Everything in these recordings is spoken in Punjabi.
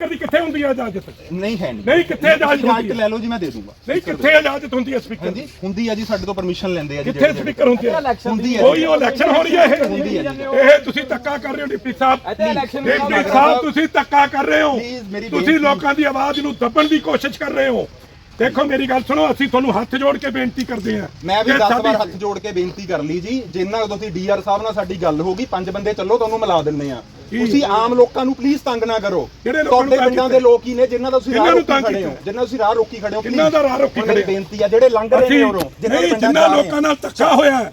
ਕਦੀ ਕਿੱਥੇ ਹੁੰਦੀ ਹੈ ਇਜਾਜ਼ਤ? ਨਹੀਂ ਹੈ ਨਹੀਂ ਨਹੀਂ, ਕਿੱਥੇ ਇਜਾਜ਼ਤ ਤੁਸੀਂ ਹੁੰਦੀ ਹੈ? ਲੈ ਲਓ ਜੀ ਮੈਂ ਦੇ ਦੂੰਗਾ। ਨਹੀਂ ਕਿੱਥੇ ਇਜਾਜ਼ਤ ਹੁੰਦੀ ਹੈ ਸਪੀਕਰ? ਦੀ ਹਾਂਜੀ ਹੁੰਦੀ ਹੈ ਜੀ ਸਾਡੇ ਤੋਂ ਪਰਮਿਸ਼ਨ ਲੈਂਦੇ ਆ ਜੀ ਕਿੱਥੇ ਸਪੀਕਰ ਹੁੰਦੀ ਹੈ ਹੁੰਦੀ ਹੈ ਕੋਈ ਉਹ ਇਲੈਕਸ਼ਨ ਹੋ ਰਹੀ ਹੈ ਹੁੰਦੀ ਹੈ ਇਹ ਇਹ ਤੁਸੀਂ ਧੱਕਾ ਕਰ ਰਹੇ ਹੋ ਡਿਪਟੀ ਸਾਹਿਬ। ਡਿਪਟੀ ਸਾਹਿਬ ਤੁਸੀਂ ਧੱਕਾ ਕਰ ਰਹੇ ਹੋ। ਮੇਰੀ ਤੁਸੀਂ ਬੇਨਤੀ- ਲੋਕਾਂ ਦੀ ਆਵਾਜ਼ ਨੂੰ ਦੱਬਣ ਦੀ ਕੋਸ਼ਿਸ਼ ਕਰ ਰਹੇ ਹੋ। ਦੇਖੋ ਮੇਰੀ ਗੱਲ ਸੁਣੋ ਅਸੀਂ ਤੁਹਾਨੂੰ ਹੱਥ ਜੋੜ ਕੇ ਬੇਨਤੀ ਕਰਦੇ ਹਾਂ। ਮੈਂ ਵੀ ਕਿ 10 ਸਾਡੀ- ਵਾਰ ਹੱਥ ਜੋੜ ਕੇ ਬੇਨਤੀ ਕਰ ਲਈ ਜੀ। ਜਿੰਨਾ ਤੁਸੀਂ ਡੀਆਰ ਸਾਹਿਬ ਨਾਲ ਸਾਡੀ ਗੱਲ ਹੋ ਗਈ ਪੰਜ ਬੰਦੇ ਚੱਲੋ ਤੁਹਾਨੂੰ ਮਿਲਾ ਦਿੰਨੇ ਆ ਤੁਸੀਂ ਆਮ ਲੋਕਾਂ ਨੂੰ ਪਲੀਜ਼ ਤੰਗ ਨਾ ਕਰੋ ਤੁਹਾਡੇ ਪਿੰਡਾਂ? ਦੇ ਲੋਕ ਹੀ ਨੇ ਜਿਨ੍ਹਾਂ ਦਾ ਤੁਸੀਂ ਰਾਹ ਰੋਕੀ ਖੜੇ ਹੋ? ਜਿਨ੍ਹਾਂ ਤੁਸੀਂ ਰਾਹ ਰੋਕੀ ਖੜੇ ਹੋ please। ਦਾ ਰਾਹ ਰੋਕੀ ਖੜੇ? ਬੇਨਤੀ ਆ ਜਿਹੜੇ ਲੰਘ ਰਹੇ ਨੇ ਉਰੋਂ ਜਿਨ੍ਹਾਂ ਲੋਕਾਂ ਨਾਲ ਧੱਕਾ ਹੋਇਆ ਹੈ,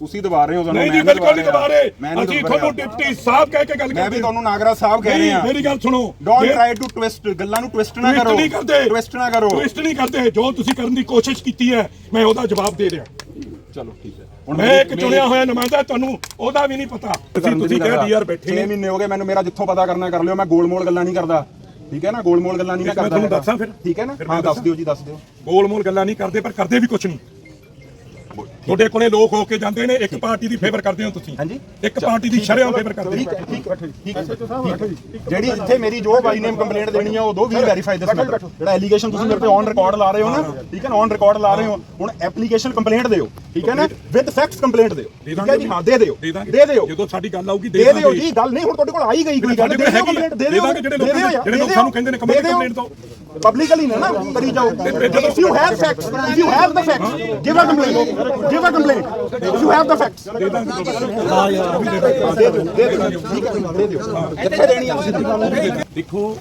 ਤੁਸੀਂ ਦਬਾ ਰਹੇ ਹੋ ਤੁਹਾਨੂੰ ਨਹੀਂ ਜੀ ਮੈਂ ਬਿਲਕੁਲ ਨਹੀਂ ਦਬਾ ਰਹੇ। ਮੈਂ ਅਸੀਂ ਤੁਹਾਨੂੰ। ਡਿਪਟੀ ਸਾਹਿਬ ਕਹਿ ਕੇ ਗੱਲ ਮੈਂ ਕਰਦੇ। ਵੀ ਤੁਹਾਨੂੰ ਨਾਗਰਾ ਸਾਹਿਬ ਕਹਿ ਰਹੇ। ਹਾਂ ਮੇਰੀ ਗੱਲ ਸੁਣੋ। ਡੋਨਟ ਟ੍ਰਾਈ ਟੂ ਟਵਿਸਟ ਗੱਲਾਂ ਨੂੰ ਟਵਿਸਟ ਨਾ ਕਰੋ। ਨਹੀਂ ਕਰਦੇ। ਟਵਿਸਟ ਨਾ ਕਰੋ। ਟਵਿਸਟ ਨਹੀਂ ਕਰਦੇ। ਜੋ ਤੁਸੀਂ ਕਰਨ ਦੀ ਕੋਸ਼ਿਸ਼ ਕੀਤੀ ਹੈ ਮੈਂ ਉਹਦਾ ਜਵਾਬ ਦੇ ਰਿਹਾ। ਚਲੋ ਠੀਕ ਹੈ। ਮੈਂ ਇੱਕ ਚੁਣਿਆ ਹੋਇਆ ਨੁਮਾਇੰਦਾ ਤੁਹਾਨੂੰ ਉਹਦਾ ਵੀ ਨਹੀਂ ਪਤਾ। ਤੁਸੀਂ ਤੁਸੀਂ ਕਿਹਾ ਡੀਆਰ ਬੈਠੇ 6 ਨੇ। ਮਹੀਨੇ ਹੋ ਗਏ ਮੈਨੂੰ ਮੇਰਾ ਜਿੱਥੋਂ ਪਤਾ ਕਰਨਾ ਕਰ ਲਿਓ। ਮੈਂ ਗੋਲ-ਮੋਲ ਗੱਲਾਂ ਨਹੀਂ ਕਰਦਾ। ਠੀਕ ਹੈ ਨਾ? ਗੋਲ-ਮੋਲ ਗੱਲਾਂ ਨਹੀਂ ਮੈਂ ਮੈਂ ਕਰਦਾ ਤੁਹਾਨੂੰ। ਦੱਸਾਂ ਫਿਰ? ਠੀਕ ਹੈ ਨਾ? ਮੈਂ ਹਾਂ ਦੱਸ? ਦਿਓ ਜੀ ਦੱਸ ਦਿਓ। ਗੋਲ ਮੋਲ ਗੱਲਾਂ ਨਹੀਂ ਕਰਦੇ ਪਰ ਕਰਦੇ ਵੀ ਕੁਝ ਨਹੀਂ। ਤੁਹਾਡੇ ਕੋਲੇ ਲੋਕ ਹੋ ਕੇ ਜਾਂਦੇ ਨੇ ਇੱਕ ਪਾਰਟੀ ਦੀ ਫੇਵਰ ਕਰਦੇ ਹੋ ਤੁਸੀਂ। ਹਾਂਜੀ। ਇੱਕ ਪਾਰਟੀ ਦੀ ਸ਼ਰਿਆਮ ਫੇਵਰ ਕਰਦੇ ਠੀਕ ਹੋ ਠੀਕ ਠੀਕ। ਜਿਹੜੀ ਇੱਥੇ ਮੇਰੀ ਜੋ ਬਾਈ ਨੇਮ ਕੰਪਲੇਂਟ ਦੇਣੀ ਹੈ ਉਹ ਦੋ ਵੀ ਵੈਰੀਫਾਈ ਦਿਸ ਮੈਟਰ ਜਿਹੜਾ ਐਲੀਗੇਸ਼ਨ ਤੁਸੀਂ ਮੇਰੇ ਤੇ ਔਨ ਰਿਕਾਰਡ ਲਾ ਰਹੇ ਹੋ ਨਾ ਠੀਕ ਹੈ ਨਾ ਔਨ ਰਿਕਾਰਡ ਲਾ ਰਹੇ ਹੋ। ਹੁਣ ਐਪਲੀਕੇਸ਼ਨ ਕੰਪਲੇਂਟ ਦਿਓ ਠੀਕ ਹੈ ਨਾ? ਵਿਦ ਫੈਕਟਸ ਕੰਪਲੇਂਟ ਦਿਓ ਠੀਕ ਹੈ ਜੀ? ਹਾਂ ਦੇ ਦਿਓ। ਦੇ ਦਿਓ। ਜਦੋਂ ਸਾਡੀ ਗੱਲ ਆਊਗੀ ਦੇ ਦਿਓ ਜੀ ਗੱਲ ਨਹੀਂ ਹੁਣ ਤੁਹਾਡੇ ਕੋਲ ਆਈ ਗਈ ਕੋਈ ਗੱਲ ਦੇ ਦਿਓ। ਕੰਪਲੇਂਟ ਦੇ ਦਿਓ ਜਿਹੜੇ ਲੋਕ ਜਿਹੜੇ ਲੋਕ ਸਾਨੂੰ ਕਹਿੰਦੇ ਨੇ ਕੰਪਲੇਂਟ ਦੋ ਪਬਲਿਕਲੀ ਨਾ ਨਾ ਕਰੀ ਜਾਓ। If you have facts if you have the facts give a complaint give a complaint if you have the ਦੇਖੋ,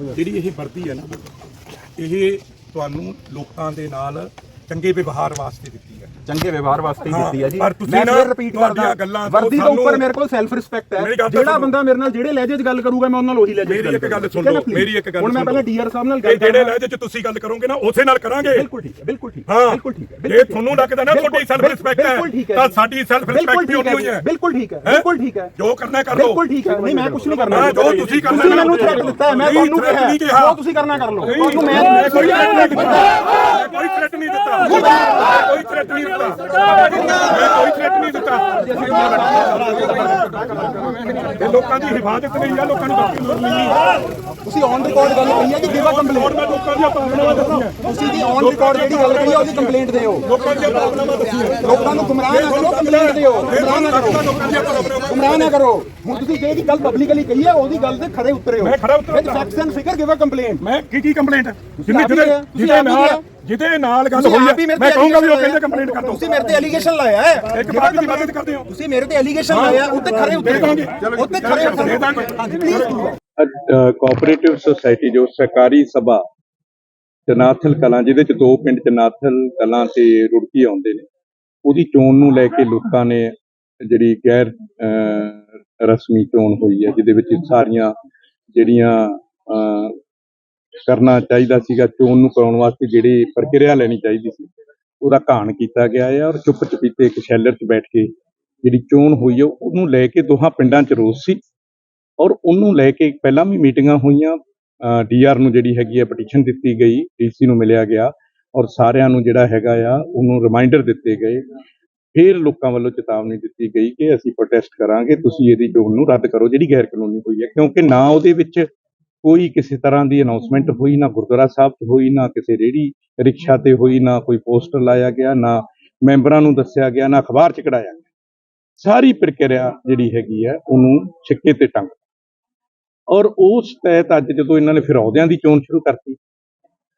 ਜਿਹੜੀ ਇਹ ਵਰਤੀ ਹੈ ਨਾ, ਇਹ ਤੁਹਾਨੂੰ ਲੋਕਾਂ ਦੇ ਨਾਲ ਚੰਗੇ ਵਿਵਹਾਰ ਵਾਸਤੇ ਦਿੱਤੀ ਹੈ। ਚੰਗੇ ਵਿਵਹਾਰ ਵਾਸਤੇ ਹੀ ਦਿੱਤੀ ਹੈ ਜੀ। ਪਰ ਤੁਸੀਂ ਮੈਂ ਨਾ ਫਿਰ ਰਿਪੀਟ ਕਰਦਾ ਗੱਲਾਂ ਤੋਂ ਵਰਦੀ ਸਾਨੂੰ- ਉੱਪਰ ਮੇਰੇ ਕੋਲ ਸੈਲਫ ਰਿਸਪੈਕਟ ਹੈ ਤਾਂ ਜਿਹੜਾ। ਬੰਦਾ ਮੇਰੇ ਨਾਲ ਜਿਹੜੇ ਲਹਿਜੇ 'ਚ ਗੱਲ ਕਰੂਗਾ ਮੈਂ ਉਹਨਾਂ ਨਾਲ ਉਹੀ ਲਹਿਜੇ 'ਚ ਮੇਰੀ ਇੱਕ ਗੱਲ ਸੁਣ ਲਓ? ਮੇਰੀ ਇੱਕ ਗੱਲ ਹੁਣ ਮੈਂ ਪਹਿਲਾਂ। ਡੀਆਰ ਸਾਹਿਬ ਨਾਲ ਗੱਲ ਜਿਹੜੇ ਲਹਿਜੇ ਚ ਤੁਸੀਂ ਗੱਲ ਕਰੋਗੇ ਨਾ ਉਸੇ ਨਾਲ ਕਰਾਂਗੇ। ਬਿਲਕੁਲ ਠੀਕ ਹੈ ਬਿਲਕੁਲ ਠੀਕ ਹੈ ਬਿਲਕੁਲ ਠੀਕ ਹੈ ਜੇ ਤੁਹਾਨੂੰ ਲੱਗਦਾ ਨਾ ਤੁਹਾਡੀ ਸੈਲਫ ਰਿਸਪੈਕਟ ਹੈ ਤਾਂ ਸਾਡੀ ਸੈਲਫ ਰਿਸਪੈਕਟ ਵੀ ਹੋਣੀ ਹੈ ਬਿਲਕੁਲ ਠੀਕ ਹੈ? ਬਿਲਕੁਲ ਠੀਕ ਹੈ। ਜੋ ਕਰਨਾ ਕਰ ਲਓ। ਬਿਲਕੁਲ ਠੀਕ ਹੈ। ਨਹੀਂ ਮੈਂ ਕੁਝ ਨਹੀਂ ਕਰਨਾ। ਜੋ ਤੁਸੀਂ ਕਰਨਾ। ਮੈਨੂੰ ਥ੍ਰੈਟ ਦਿੱਤਾ ਹੈ ਮੈਂ ਤੁਹਾਨੂੰ ਕਿਹਾ। ਜੋ ਤੁਸੀਂ ਕਰਨਾ ਕਰ ਲਓ। ਤੁਹਾਨੂੰ ਮੈਂ ਕੋਈ ਥ੍ਰੈਟ ਨਹੀਂ ਦਿੱਤਾ। ਕੋਈ ਥ੍ਰੈਟ ਨਹੀਂ ਦਿੱਤਾ। ਮੈਂ ਕੋਈ ਥ੍ਰੈਟ ਨਹੀਂ ਦਿੱਤਾ। ਮੈਂ ਕੋਈ ਥ੍ਰੈਟ ਨਹੀਂ ਦਿੱਤਾ। ਇਹ ਲੋਕਾਂ ਦੀ ਹਿਫਾਜ਼ਤ ਲਈ ਆ ਲੋਕਾਂ ਨੂੰ ਬਾਕੀ ਲੋੜ ਨਹੀਂ ਤੁਸੀਂ ਔਨ ਰਿਕਾਰਡ ਗੱਲ ਕਹੀ ਹੈ ਕਿ ਗਿਵ ਅ ਕੰਪਲੇਂਟ ਮੈਂ ਲੋਕਾਂ ਦੀਆਂ ਭਾਵਨਾਵਾਂ ਦੱਸੀਆਂ ਤੁਸੀਂ ਦੀ ਔਨ ਰਿਕਾਰਡ ਜਿਹੜੀ ਗੱਲ ਕਹੀ ਹੈ ਉਹਦੀ ਕੰਪਲੇਂਟ ਦਿਓ। ਲੋਕਾਂ ਦੀਆਂ ਭਾਵਨਾਵਾਂ ਦੱਸੀਆਂ ਲੋਕਾਂ ਨੂੰ ਗੁੰਮਰਾਹ ਨਾ ਕਰੋ ਕੰਪਲੇਂਟ ਦਿਓ। ਗੁੰਮਰਾਹ ਨਾ ਕਰੋ। ਗੁੰਮਰਾਹ ਨਾ ਕਰੋ। ਹੁਣ ਤੁਸੀਂ ਜਿਹੜੀ ਗੱਲ ਪਬਲਿਕਲੀ ਕਹੀ ਹੈ ਉਹਦੀ ਗੱਲ ਤੇ ਖੜੇ ਉਤਰੇ ਹੋ। ਮੈਂ ਖੜਾ ਉਤਰਿਆ। With facts and figure give a complaint ਮੈਂ ਕੀ ਕੀ ਕੰਪਲੇਂਟ ਜਿੰਨੇ ਹੀ ਜਿਹਦੇ ਨਾਲ ਹੈ। ਜਿਹਦੇ ਨਾਲ ਗੱਲ ਹੋਈ ਹੀ ਮੈਂ ਕਹੂੰਗਾ ਵੀ ਉਹ ਕਹਿੰਦੇ ਕੰਪਲੇਂਟ ਕਰ ਦਿਓ ਤੁਸੀਂ ਮੇਰੇ ਤੇ ਐਲੀਗੇਸ਼ਨ ਲਾਇਆ ਹੈ। ਇੱਕ ਬਾਤ ਦੀ ਮਦਦ ਕਰਦੇ ਹੋ। ਤੁਸੀਂ ਮੇਰੇ ਤੇ ਐਲੀਗੇਸ਼ਨ ਲਾਇਆ ਉੱਤੇ ਖੜੇ ਉਤਰੇ ਦੇ। ਉੱਤੇ ਖੜੇ ਉਤਰੇ ਦੇ। ਹਾਂਜੀ ਪਲੀਜ਼ ਕੋਆਪਰੇਟਿਵ ਸੁਸਾਇਟੀ ਜੋ ਸਹਿਕਾਰੀ ਸਭਾ ਜਨਾਥਲ ਕਲਾਂ ਜਿਹਦੇ ਚ ਦੋ ਪਿੰਡ ਜਨਾਥਲ ਕਲਾਂ ਤੇ ਰੁੜਕੀ ਆਉਂਦੇ ਨੇ ਉਹਦੀ ਚੋਣ ਨੂੰ ਲੈ ਕੇ ਲੋਕਾਂ ਨੇ ਜਿਹੜੀ ਗੈਰ ਰਸਮੀ ਚੋਣ ਹੋਈ ਹੈ ਜਿਹਦੇ ਵਿੱਚ ਸਾਰੀਆਂ ਜਿਹੜੀਆਂ ਅਹ, ਕਰਨਾ ਚਾਹੀਦਾ ਸੀਗਾ, ਚੋਣ ਨੂੰ ਕਰਾਉਣ ਵਾਸਤੇ ਜਿਹੜੀ ਪ੍ਰਕਿਰਿਆ ਲੈਣੀ ਚਾਹੀਦੀ ਸੀ, ਉਹਦਾ ਘਾਣ ਕੀਤਾ ਗਿਆ ਹੈ ਔਰ ਚੁੱਪ ਚਪੀਤੇ ਇੱਕ ਸ਼ੈਲਰ 'ਚ ਬੈਠ ਕੇ ਜਿਹੜੀ ਚੋਣ ਹੋਈ ਹੈ ਉਹਨੂੰ ਲੈ ਕੇ ਦੋਹਾਂ ਪਿੰਡਾਂ 'ਚ ਰੋਸ ਸੀ ਔਰ ਉਹਨੂੰ ਲੈ ਕੇ ਪਹਿਲਾਂ ਵੀ ਮੀਟਿੰਗਾਂ ਹੋਈਆਂ। ਡੀਆਰ ਨੂੰ ਜਿਹੜੀ ਹੈਗੀ ਹੈ ਪਟੀਸ਼ਨ ਦਿੱਤੀ ਗਈ ਡੀਸੀ ਨੂੰ ਮਿਲਿਆ ਗਿਆ ਔਰ ਸਾਰਿਆਂ ਨੂੰ ਜਿਹੜਾ ਹੈਗਾ ਆ, ਉਹਨੂੰ ਰਿਮਾਈਂਡਰ ਦਿੱਤੇ ਗਏ। ਫਿਰ ਲੋਕਾਂ ਵੱਲੋਂ ਚੇਤਾਵਨੀ ਦਿੱਤੀ ਗਈ ਕਿ ਅਸੀਂ ਪ੍ਰੋਟੈਸਟ ਕਰਾਂਗੇ, ਤੁਸੀਂ ਇਹਦੀ ਚੋਣ ਨੂੰ ਰੱਦ ਕਰੋ, ਜਿਹੜੀ ਗੈਰ ਕਾਨੂੰਨੀ ਹੋਈ ਹੈ ਕਿਉਂਕਿ ਨਾ ਉਹਦੇ ਵਿੱਚ ਕੋਈ ਕਿਸੇ ਤਰ੍ਹਾਂ ਦੀ ਅਨਾਉਂਸਮੈਂਟ ਹੋਈ ਨਾ ਗੁਰਦੁਆਰਾ ਸਾਹਿਬ 'ਚ ਹੋਈ ਨਾ ਕਿਸੇ ਰੇੜੀ ਰਿਕਸ਼ਾ ਤੇ ਹੋਈ ਨਾ ਕੋਈ ਪੋਸਟਰ ਲਾਇਆ ਗਿਆ ਨਾ ਮੈਂਬਰਾਂ ਨੂੰ ਦੱਸਿਆ ਗਿਆ ਨਾ ਅਖਬਾਰ 'ਚ ਕਢਾਇਆ ਗਿਆ। ਸਾਰੀ ਪ੍ਰਕਿਰਿਆ ਜਿਹੜੀ ਹੈਗੀ ਹੈ ਉਹਨੂੰ ਛਿੱਕੇ ਤੇ ਟੰਗ ਔਰ ਉਸ ਤਹਿਤ ਅੱਜ ਜਦੋਂ ਇਹਨਾਂ ਨੇ ਫਿਰ ਅਹੁਦਿਆਂ ਦੀ ਚੋਣ ਸ਼ੁਰੂ ਕਰਤੀ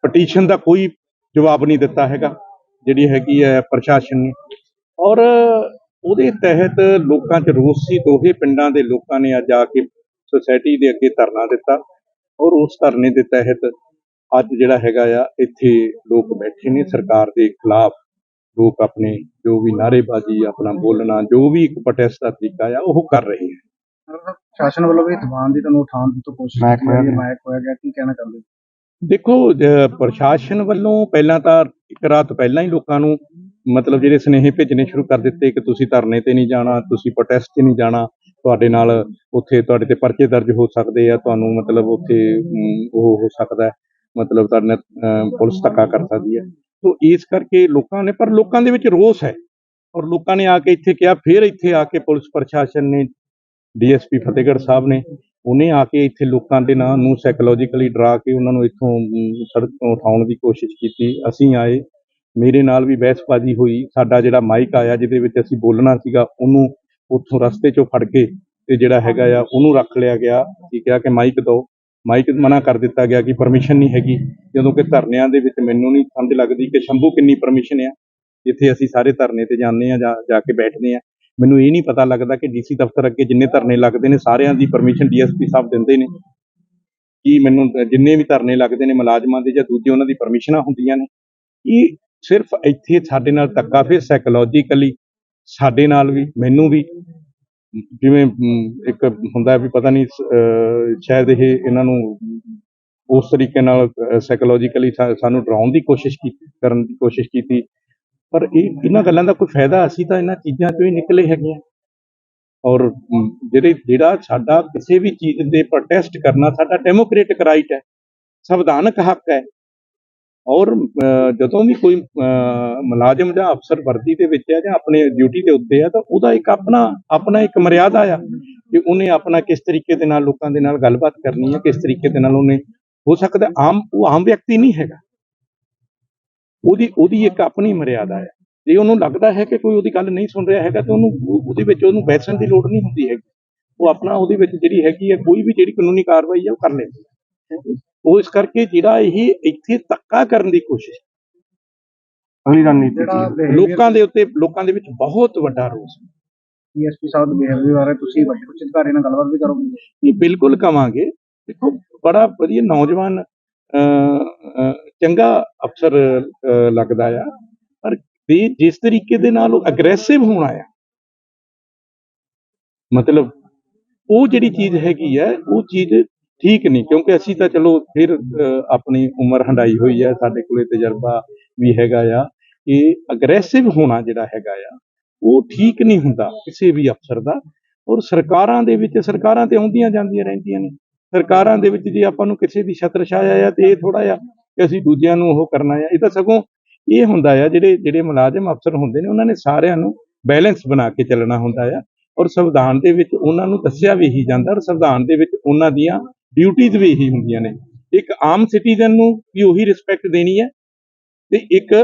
ਪਟੀਸ਼ਨ ਦਾ ਕੋਈ ਜਵਾਬ ਨਹੀਂ ਦਿੱਤਾ ਹੈਗਾ ਜਿਹੜੀ ਹੈਗੀ ਹੈ ਪ੍ਰਸ਼ਾਸਨ ਨੇ। ਔਰ ਉਹਦੇ ਤਹਿਤ ਲੋਕਾਂ 'ਚ ਰੋਸ ਸੀ ਦੋਹੇ ਪਿੰਡਾਂ ਦੇ ਲੋਕਾਂ ਨੇ ਅੱਜ ਆ ਕੇ ਸੁਸਾਇਟੀ ਦੇ ਅੱਗੇ ਧਰਨਾ ਦਿੱਤਾ। ਔਰ ਉਸ ਧਰਨੇ ਦੇ ਤਹਿਤ ਅੱਜ ਜਿਹੜਾ ਹੈਗਾ ਆ ਇੱਥੇ ਲੋਕ ਬੈਠੇ ਨੇ ਸਰਕਾਰ ਦੇ ਖਿਲਾਫ ਲੋਕ ਆਪਣੇ ਜੋ ਵੀ ਨਾਅਰੇਬਾਜ਼ੀ ਆਪਣਾ ਬੋਲਣਾ ਜੋ ਵੀ ਇੱਕ ਪ੍ਰੋਟੈਸਟ ਦਾ ਤਰੀਕਾ ਆ ਉਹ ਕਰ ਰਹੇ ਹੈ ਸ਼ਾਸਨ ਵੱਲੋਂ ਵੀ ਦੀਵਾਨ ਦੀ ਤੁਹਾਨੂੰ ਉਠਾਉਣ ਦੀ ਤਾਂ ਕੋਸ਼ਿਸ਼ ਮਾਈਕ ਕੀਤੀ ਗਈ ਹੈ ਮਾਈਕ ਹੋਇਆ ਗਿਆ ਕੀ ਕਹਿਣਾ ਚਾਹੁੰਦੇ? ਦੇਖੋ ਪ੍ਰਸ਼ਾਸਨ ਵੱਲੋਂ ਪਹਿਲਾਂ ਤਾਂ ਇੱਕ ਰਾਤ ਪਹਿਲਾਂ ਹੀ ਲੋਕਾਂ ਨੂੰ ਮਤਲਬ ਜਿਹੜੇ ਸੁਨੇਹੇ ਭੇਜਣੇ ਸ਼ੁਰੂ ਕਰ ਦਿੱਤੇ ਕਿ ਤੁਸੀਂ ਧਰਨੇ ਤੇ ਨਹੀਂ ਜਾਣਾ ਤੁਸੀਂ ਪ੍ਰੋਟੈਸਟ 'ਤੇ ਨਹੀਂ ਜਾਣਾ ਤੁਹਾਡੇ ਨਾਲ ਉੱਥੇ ਤੁਹਾਡੇ ਤੇ ਪਰਚੇ ਦਰਜ ਹੋ ਸਕਦੇ ਆ, ਤੁਹਾਨੂੰ ਮਤਲਬ ਉੱਥੇ ਉਹ ਹੋ ਸਕਦਾ ਮਤਲਬ ਤੁਹਾਡੇ ਨਾਲ ਪੁਲਿਸ ਧੱਕਾ ਕਰ ਸਕਦੀ ਹੈ। ਸੋ ਇਸ ਕਰਕੇ ਲੋਕਾਂ ਨੇ, ਪਰ ਲੋਕਾਂ ਦੇ ਵਿੱਚ ਰੋਸ ਹੈ। ਔਰ ਲੋਕਾਂ ਨੇ ਆ ਕੇ ਇੱਥੇ ਕਿਹਾ, ਫਿਰ ਇੱਥੇ ਆ ਕੇ ਪੁਲਿਸ ਪ੍ਰਸ਼ਾਸਨ ਨੇ, ਡੀਐਸਪੀ ਫਤਿਹਗੜ੍ਹ ਸਾਹਿਬ ਨੇ, ਉਹਨੇ ਆ ਕੇ ਇੱਥੇ ਲੋਕਾਂ ਦੇ ਨਾਂ ਨੂੰ ਸਾਈਕੋਲੋਜੀਕਲੀ ਡਰਾ ਕੇ ਉਹਨਾਂ ਨੂੰ ਇੱਥੋਂ ਸੜਕ ਤੋਂ ਉਠਾਉਣ ਦੀ ਕੋਸ਼ਿਸ਼ ਕੀਤੀ। ਅਸੀਂ ਆਏ, ਮੇਰੇ ਨਾਲ ਵੀ ਬਹਿਸਬਾਜ਼ੀ ਹੋਈ। ਸਾਡਾ ਜਿਹੜਾ ਮਾਈਕ ਆਇਆ, ਜਿਹਦੇ ਵਿੱਚ ਅਸੀਂ ਬੋਲਣਾ ਸੀਗਾ, ਉਹਨੂੰ ਉੱਥੋਂ ਰਸਤੇ 'ਚੋਂ ਫੜ ਕੇ ਤੇ ਜਿਹੜਾ ਹੈਗਾ ਆ, ਉਹਨੂੰ ਰੱਖ ਲਿਆ ਗਿਆ। ਕੀ ਕਿਹਾ ਕਿ ਮਾਈਕ ਦਿਓ ਮਾਈਕ ਮਨਾ ਕਰ ਦਿੱਤਾ ਗਿਆ ਕਿ ਪਰਮਿਸ਼ਨ ਨਹੀਂ ਹੈਗੀ। ਜਦੋਂ ਕਿ ਧਰਨਿਆਂ ਦੇ ਵਿੱਚ ਮੈਨੂੰ ਨਹੀਂ ਸਮਝ ਲੱਗਦੀ ਕਿ ਸ਼ੰਭੂ ਕਿੰਨੀ ਪਰਮਿਸ਼ਨ ਆ। ਜਿੱਥੇ ਅਸੀਂ ਸਾਰੇ ਧਰਨੇ ਤੇ ਜਾਂਦੇ ਆ ਜਾਂ ਜਾ ਕੇ ਬੈਠਦੇ ਆ। ਮੈਨੂੰ ਇਹ ਨਹੀਂ ਪਤਾ ਲੱਗਦਾ ਕਿ ਡੀਸੀ ਦਫ਼ਤਰ ਅੱਗੇ ਜਿੰਨੇ ਧਰਨੇ ਲੱਗਦੇ ਨੇ, ਸਾਰਿਆਂ ਦੀ ਪਰਮਿਸ਼ਨ ਡੀਐਸਪੀ ਸਾਹਿਬ ਦਿੰਦੇ ਨੇ। ਕਿ ਮੈਨੂੰ ਜਿੰਨੇ ਵੀ ਧਰਨੇ ਲੱਗਦੇ ਨੇ ਮੁਲਾਜ਼ਮਾਂ ਦੇ ਜਾਂ ਦੂਜੇ ਉਹਨਾਂ ਦੀ ਪਰਮਿਸ਼ਨਾਂ ਹੁੰਦੀਆਂ ਨੇ। ਇਹ ਸਿਰਫ ਇੱਥੇ ਸਾਡੇ ਨਾਲ ਧੱਕਾ, ਫਿਰ ਸਾਈਕੋਲੋਜੀਕਲੀ ਸਾਡੇ ਨਾਲ ਵੀ, ਮੈਨੂੰ ਵੀ। ਜਿਵੇਂ ਇੱਕ ਹੁੰਦਾ ਵੀ ਪਤਾ ਨਹੀਂ ਸ਼ਾਇਦ ਇਹ ਇਹਨਾਂ ਨੂੰ ਉਸ ਤਰੀਕੇ ਨਾਲ ਸਾਈਕੋਲੋਜੀਕਲੀ ਸਾਨੂੰ ਡਰਾਉਣ ਦੀ ਕੋਸ਼ਿਸ਼ ਕੀਤੀ ਕਰਨ ਦੀ ਕੋਸ਼ਿਸ਼ ਕੀਤੀ। ਪਰ ਇਹ, ਇਹਨਾਂ ਗੱਲਾਂ ਦਾ ਕੋਈ ਫਾਇਦਾ ਅਸੀਂ ਤਾਂ ਇਹਨਾਂ ਚੀਜ਼ਾਂ ਚੋਂ ਹੀ ਨਿਕਲੇ ਹੈਗੇ ਆ ਔਰ ਜਿਹੜੇ, ਜਿਹੜਾ ਸਾਡਾ ਕਿਸੇ ਵੀ ਚੀਜ਼ ਦੇ ਪ੍ਰੋਟੈਸਟ ਕਰਨਾ, ਸਾਡਾ ਡੈਮੋਕ੍ਰੈਟਿਕ ਰਾਈਟ ਹੈ। ਸੰਵਿਧਾਨਕ ਹੱਕ ਹੈ। ਔਰ ਜਦੋਂ ਵੀ ਕੋਈ ਮੁਲਾਜ਼ਮ ਜਾਂ ਅਫਸਰ ਵਰਦੀ ਦੇ ਵਿੱਚ ਹੈ ਜਾਂ ਆਪਣੇ ਡਿਊਟੀ ਦੇ ਉੱਤੇ ਹੈ ਤਾਂ ਉਹਦਾ ਇੱਕ ਆਪਣਾ ਆਪਣਾ ਇੱਕ ਮਰਿਆਦਾ ਆ ਕਿ ਉਹਨੇ ਆਪਣਾ ਕਿਸ ਤਰੀਕੇ ਦੇ ਨਾਲ ਲੋਕਾਂ ਦੇ ਨਾਲ ਗੱਲਬਾਤ ਕਰਨੀ ਹੈ, ਕਿਸ ਤਰੀਕੇ ਦੇ ਨਾਲ ਉਹਨੇ, ਹੋ ਸਕਦਾ ਆਮ, ਉਹ ਆਮ ਵਿਅਕਤੀ ਨਹੀਂ ਹੈਗਾ। ਉਹਦੀ ਉਹਦੀ ਇੱਕ ਆਪਣੀ ਮਰਿਆਦਾ ਹੈ। ਜੇ ਉਹਨੂੰ ਲੱਗਦਾ ਹੈ ਕਿ ਕੋਈ ਉਹਦੀ ਗੱਲ ਨਹੀਂ ਸੁਣ ਰਿਹਾ ਹੈਗਾ ਤਾਂ ਉਹਨੂੰ, ਉਹਦੇ ਵਿੱਚ ਉਹਨੂੰ ਬੈਸਣ ਦੀ ਲੋੜ ਨਹੀਂ ਹੁੰਦੀ ਹੈਗੀ। ਉਹ ਆਪਣਾ ਉਹਦੇ ਵਿੱਚ ਜਿਹੜੀ ਹੈਗੀ ਹੈ, ਕੋਈ ਵੀ ਜਿਹੜੀ ਕਾਨੂੰਨੀ ਕਾਰਵਾਈ ਹੈ, ਉਹ ਕਰ ਲੈਂਦੀ ਹੈ। ਉਹ ਇਸ ਕਰਕੇ ਜਿਹੜਾ ਇਹ ਇੱਥੇ ਧੱਕਾ ਕਰਨ ਦੀ ਕੋਸ਼ਿਸ਼ ਅਗਲੀ ਰਣਨੀਤੀ ਲੋਕਾਂ ਦੇ ਉੱਤੇ ਲੋਕਾਂ ਦੇ ਵਿੱਚ ਬਹੁਤ ਵੱਡਾ ਰੋਸ ਹੈ। ਡੀਐਸਪੀ ਸਾਹਿਬ ਦੇ ਬਿਹੇਵੀਅਰ ਬਾਰੇ ਤੁਸੀਂ ਵੱਡੇ ਉੱਚ ਅਧਿਕਾਰੀ ਨਾਲ ਗੱਲਬਾਤ ਵੀ ਕਰੋਗੇ ਇਹ ਬਿਲਕੁਲ ਕਵਾਂਗੇ ਦੇਖੋ ਬੜਾ ਵਧੀਆ ਨੌਜਵਾਨ ਚੰਗਾ ਅਫਸਰ ਲੱਗਦਾ ਆ ਪਰ ਜਿਸ ਤਰੀਕੇ ਦੇ ਨਾਲ ਉਹ ਅਗਰੈਸਿਵ ਹੋਣਾ ਆ ਮਤਲਬ ਉਹ ਜਿਹੜੀ ਚੀਜ਼ ਹੈਗੀ ਹੈ ਉਹ ਚੀਜ਼ ਠੀਕ ਨਹੀਂ, ਕਿਉਂਕਿ ਅਸੀਂ ਤਾਂ ਚਲੋ ਫਿਰ ਆਪਣੀ ਉਮਰ ਹੰਡਾਈ ਹੋਈ ਹੈ ਸਾਡੇ ਕੋਲੇ ਤਜਰਬਾ ਵੀ ਹੈਗਾ ਆ ਕਿ ਅਗਰੈਸਿਵ ਹੋਣਾ ਜਿਹੜਾ ਹੈਗਾ ਆ, ਉਹ ਠੀਕ ਨਹੀਂ ਹੁੰਦਾ ਕਿਸੇ ਵੀ ਅਫਸਰ ਦਾ ਔਰ ਸਰਕਾਰਾਂ ਦੇ ਵਿੱਚ, ਸਰਕਾਰਾਂ ਤੇ ਆਉਂਦੀਆਂ ਜਾਂਦੀਆਂ ਰਹਿੰਦੀਆਂ ਨੇ। ਸਰਕਾਰਾਂ ਦੇ ਵਿੱਚ ਜੇ ਆਪਾਂ ਨੂੰ ਕਿਸੇ ਦੀ ਛਤਰ ਛਾਇਆ ਆ ਤੇ ਇਹ ਥੋੜਾ ਜਿਹਾ ਕਿ ਅਸੀਂ ਦੂਜਿਆਂ ਨੂੰ ਉਹ ਕਰਨਾ ਆ, ਇਹ ਤਾਂ ਸਗੋਂ ਇਹ ਹੁੰਦਾ ਆ ਜਿਹੜੇ ਜਿਹੜੇ ਮੁਲਾਜ਼ਮ ਅਫਸਰ ਹੁੰਦੇ ਨੇ, ਉਹਨਾਂ ਨੇ ਸਾਰਿਆਂ ਨੂੰ ਬੈਲੈਂਸ ਬਣਾ ਕੇ ਚੱਲਣਾ ਹੁੰਦਾ ਆ ਔਰ ਸੰਵਿਧਾਨ ਦੇ ਵਿੱਚ ਉਹਨਾਂ ਨੂੰ ਦੱਸਿਆ ਵੀ ਹੀ ਜਾਂਦਾ ਔਰ ਸੰਵਿਧਾਨ ਦੇ ਵਿੱਚ ਉਹਨਾਂ ਦੀਆਂ ਡਿਊਟੀਜ਼ ਵੀ ਇਹੀ ਹੁੰਦੀਆਂ ਨੇ। ਇੱਕ ਆਮ ਸਿਟੀਜ਼ਨ ਨੂੰ ਵੀ ਉਹੀ ਰਿਸਪੈਕਟ ਦੇਣੀ ਹੈ ਤੇ ਇੱਕ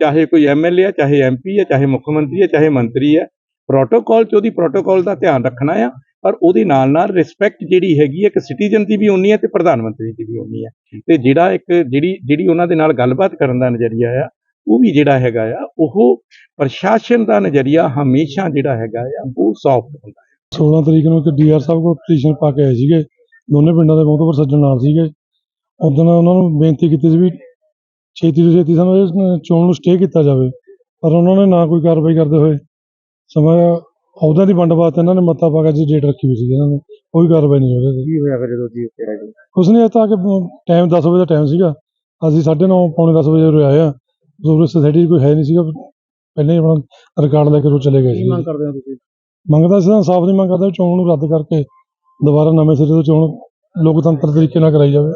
ਚਾਹੇ ਕੋਈ ਐਮਐਲਏ ਹੈ ਚਾਹੇ ਐਮਪੀ ਹੈ ਚਾਹੇ ਮੁੱਖ ਮੰਤਰੀ ਹੈ ਚਾਹੇ ਮੰਤਰੀ ਹੈ ਪ੍ਰੋਟੋਕਾਲ 'ਚ ਉਹਦੀ ਪ੍ਰੋਟੋਕਾਲ ਦਾ ਧਿਆਨ ਰੱਖਣਾ ਆ, ਪਰ ਉਹਦੇ ਨਾਲ ਨਾਲ ਰਿਸਪੈਕਟ ਜਿਹੜੀ ਹੈਗੀ ਹੈ ਇੱਕ ਸਿਟੀਜ਼ਨ ਦੀ ਵੀ ਉਨੀ ਹੈ ਤੇ ਪ੍ਰਧਾਨ ਮੰਤਰੀ ਦੀ ਵੀ ਉਨੀ ਹੈ ਤੇ ਜਿਹੜਾ ਇੱਕ ਜਿਹੜੀ ਜਿਹੜੀ ਉਹਨਾਂ ਦੇ ਨਾਲ ਗੱਲਬਾਤ ਕਰਨ ਦਾ ਨਜ਼ਰੀਆ ਆ, ਉਹ ਵੀ ਜਿਹੜਾ ਹੈਗਾ ਆ, ਉਹ ਪ੍ਰਸ਼ਾਸਨ ਦਾ ਨਜ਼ਰੀਆ ਹਮੇਸ਼ਾ ਜਿਹੜਾ ਹੈਗਾ ਆ, ਉਹ ਸੌਫਟ ਹੁੰਦਾ 16 ਤਰੀਕ ਨੂੰ ਇੱਕ ਡੀਆਰ ਸਾਹਿਬ ਕੋਲ ਪਟੀਸ਼ਨ ਪਾ ਕੇ ਆਏ ਸੀਗੇ। ਦੋਨੇ ਪਿੰਡਾਂ ਦੇ ਬਹੁਤ ਸੱਜਣ ਨਾਲ ਸੀਗੇ। ਉਦੋਂ ਉਹਨਾਂ ਨੂੰ ਬੇਨਤੀ ਕੀਤੀ ਸੀ ਵੀ ਛੇਤੀ ਤੋਂ ਛੇਤੀ ਸਾਨੂੰ ਇਸ ਚੋਣ ਨੂੰ ਸਟੇ ਕੀਤਾ ਜਾਵੇ। ਪਰ ਉਹਨਾਂ ਨੇ ਨਾ ਕੋਈ ਕਾਰਵਾਈ ਕਰਦੇ ਹੋਏ ਸਮਾਂ ਅਹੁਦਿਆਂ ਦੀ ਵੰਡ ਵਾਸਤੇ ਇਹਨਾਂ ਨੇ ਮੱਤਾ ਪਾ ਕੇ ਅੱਜ ਡੇਟ ਰੱਖੀ ਹੋਈ ਸੀ ਇਹਨਾਂ ਨੇ। ਕੋਈ ਕਾਰਵਾਈ ਨਹੀਂ ਹੋ ਰਹੀ। ਕੀ ਹੋਇਆ ਫਿਰ ਜਦੋਂ ਜੀ ਜੀ? ਕੁਛ ਨਹੀਂ ਤਾਂ ਕਿ ਟਾਈਮ 10 ਵਜੇ ਦਾ ਟਾਈਮ ਸੀਗਾ। ਅਸੀਂ 9:30 ਪੌਣੇ 10 ਵਜੇ ਉਰੇ ਆਏ ਆ। ਉਰੇ ਸੋਸਾਇਟੀ ਕੋਈ ਹੈ ਨਹੀਂ ਸੀਗਾ। ਪਹਿਲਾਂ ਆਪਣਾ ਰਿਕਾਰਡ ਲੈ ਕੇ ਉਹ ਚਲੇ ਗਏ ਸੀ ਮੰਗ ਕਰਦੇ ਤੁਸੀਂ? ਮੰਗਦਾ ਸੀ ਸਾਫ਼ ਨਹੀਂ ਮੰਗਦਾ ਚੋਣ ਨੂੰ ਰੱਦ ਕਰਕੇ ਦੁਬਾਰਾ ਨਵੇਂ ਸਿਰੇ ਤੋਂ ਚੋਣ ਲੋਕਤੰਤਰ ਤਰੀਕੇ ਨਾਲ ਕਰਾਈ ਜਾਵੇ।